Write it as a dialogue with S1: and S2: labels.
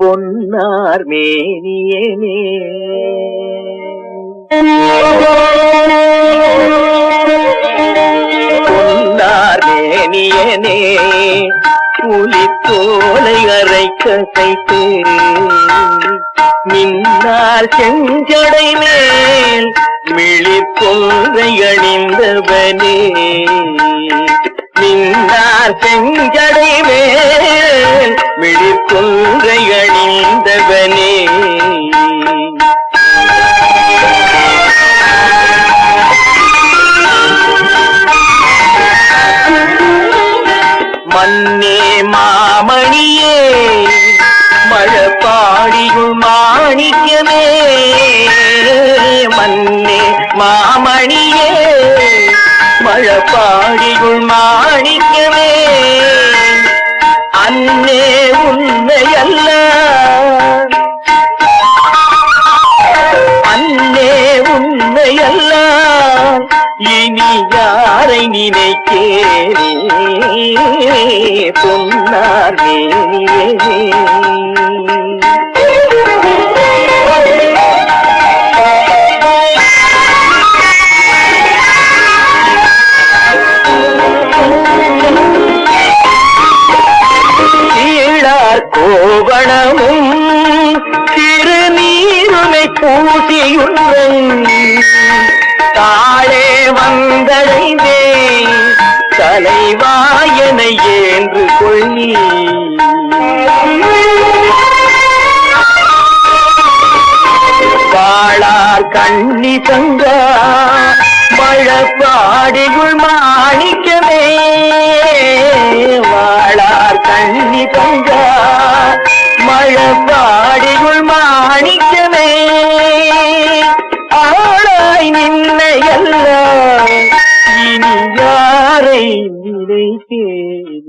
S1: பொன்னார் மேனியனே மேனியனே புலித்தோலை அரைக்க கைத்து மின்னால் செஞ்சடை மேல் மிழிப்பொங்கை அணிந்தவனே. மின்னார் செஞ்சடை மேல் மிழிப்பொங்கை அணிந்தவனே. மன்னே மாமணியே மழப்பாடியுள் மாணிக்கமே. மன்னே மாமணியே மழப்பாடியுள் மாணிக்கமே. அன்னே உன்னை அல்ல அன்னே உன்னை அல்ல இனி யாரை நினைக்கேனே பொன்னார் மேனியே கோவணமும் திருநீருமை பூசியுள்ளன் தலைவாயனை ஏன்று கொள்ளி. வாழார் கண்ணி தங்க மழப்பாடியுள் மாணிக்கமே நினைத்தேன்